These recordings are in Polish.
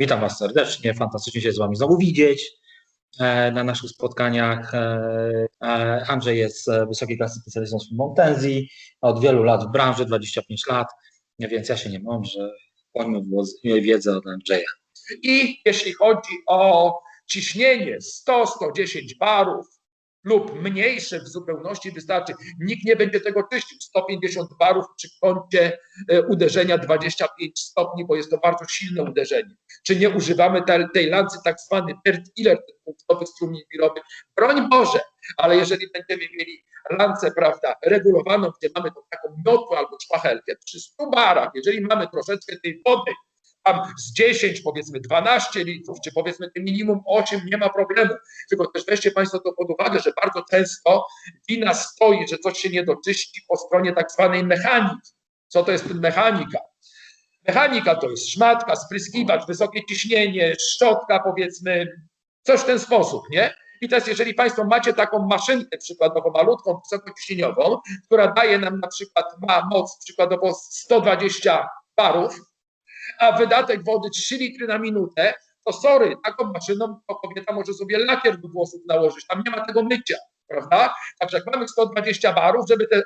Witam Was serdecznie, fantastycznie się z Wami znowu widzieć e, na naszych spotkaniach. E, e, Andrzej jest wysokiej klasy specjalistą z Montenzji, od wielu lat w branży, 25 lat, więc ja się nie mądrzę, pojmę wiedzę od Andrzeja. I jeśli chodzi o ciśnienie 100-110 barów lub mniejsze w zupełności wystarczy, nikt nie będzie tego czyścił. 150 barów przy kącie e, uderzenia 25 stopni, bo jest to bardzo silne uderzenie. Czy nie używamy tej, lancy tak zwany Bert-Iller, ten punktowy strumień wirowy? Broń Boże, ale jeżeli będziemy mieli lancę, prawda, regulowaną, gdzie mamy tą taką miotłę albo szpachelkę, przy 100 barach, jeżeli mamy troszeczkę tej wody, tam z 10, powiedzmy 12 litrów, czy powiedzmy minimum 8, nie ma problemu. Tylko też weźcie Państwo to pod uwagę, że bardzo często wina stoi, że coś się nie doczyści po stronie tak zwanej mechaniki. Co to jest mechanika? Mechanika to jest szmatka, spryskiwacz, wysokie ciśnienie, szczotka powiedzmy, coś w ten sposób, nie? I teraz jeżeli Państwo macie taką maszynkę przykładowo malutką, wysokociśnieniową, która daje nam na przykład, ma moc przykładowo 120 barów, a wydatek wody 3 litry na minutę, to sorry, taką maszyną to kobieta może sobie lakier do włosów nałożyć, tam nie ma tego mycia, prawda? Także jak mamy 120 barów, żeby te 8-10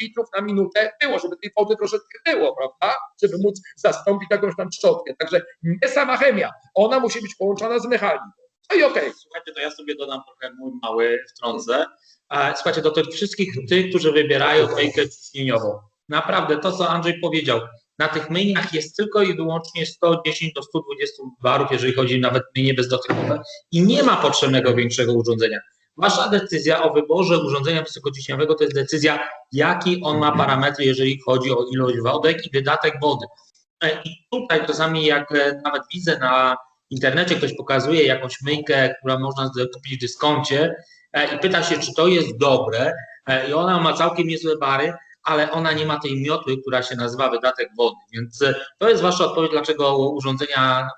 litrów na minutę było, żeby tej wody troszeczkę było, prawda? Żeby móc zastąpić jakąś tam szczotkę. Także nie sama chemia, ona musi być połączona z mechaniką. No i okej, Słuchajcie, to ja sobie dodam trochę mój mały wtrącę. Słuchajcie, do tych wszystkich tych, którzy wybierają myjkę ciśnieniową. Naprawdę to, co Andrzej powiedział, na tych myjniach jest tylko i wyłącznie 110 do 120 barów, jeżeli chodzi nawet myjnie bezdotykowe i nie ma potrzebnego większego urządzenia. Wasza decyzja o wyborze urządzenia wysokociśnieniowego to jest decyzja, jaki on ma parametry, jeżeli chodzi o ilość wodek i wydatek wody. E, I tutaj czasami jak e, nawet widzę na internecie ktoś pokazuje jakąś myjkę, która można kupić w dyskoncie e, i pyta się, czy to jest dobre i ona ma całkiem niezłe bary, ale ona nie ma tej miotły, która się nazywa wydatek wody. Więc e, to jest Wasza odpowiedź, dlaczego urządzenia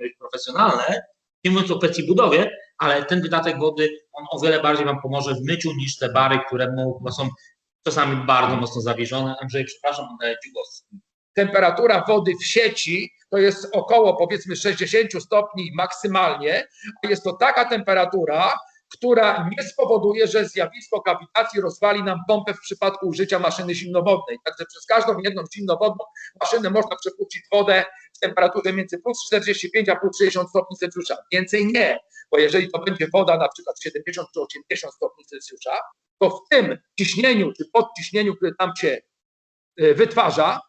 być profesjonalne, nie mówiąc o kwestii budowie, ale ten wydatek wody, on o wiele bardziej Wam pomoże w myciu niż te bary, które są czasami bardzo mocno zawieszone. Andrzej, przepraszam, oddaję Ci głos. temperatura wody w sieci to jest około powiedzmy 60 stopni maksymalnie, jest to taka temperatura, która nie spowoduje, że zjawisko kawitacji rozwali nam pompę w przypadku użycia maszyny zimnowodnej. Także przez każdą jedną zimnowodną maszynę można przepuścić wodę w temperaturze między plus 45 a plus 60 stopni Celsjusza. Więcej nie, bo jeżeli to będzie woda na przykład 70 czy 80 stopni Celsjusza, to w tym ciśnieniu czy podciśnieniu, które tam się y, wytwarza,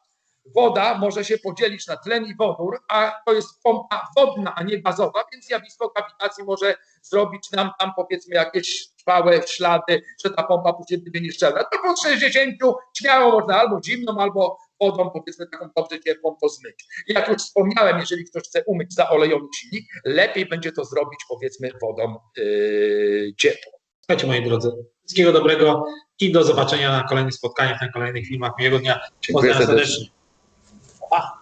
woda może się podzielić na tlen i wodór, a to jest pompa wodna, a nie gazowa, więc zjawisko kawitacji może zrobić nam tam powiedzmy jakieś trwałe ślady, że ta pompa później będzie nieszczelna. To po 60 śmiało można albo zimną, albo wodą powiedzmy taką dobrze ciepłą to zmyć. Jak już wspomniałem, jeżeli ktoś chce umyć zaolejony silnik, lepiej będzie to zrobić powiedzmy wodą yy, ciepłą. Słuchajcie, moi drodzy, wszystkiego dobrego i do zobaczenia na kolejnych spotkaniach, na kolejnych filmach. Miłego dnia. Dziękuję Pozdrawiam serdecznie. Serdecznie. Pa.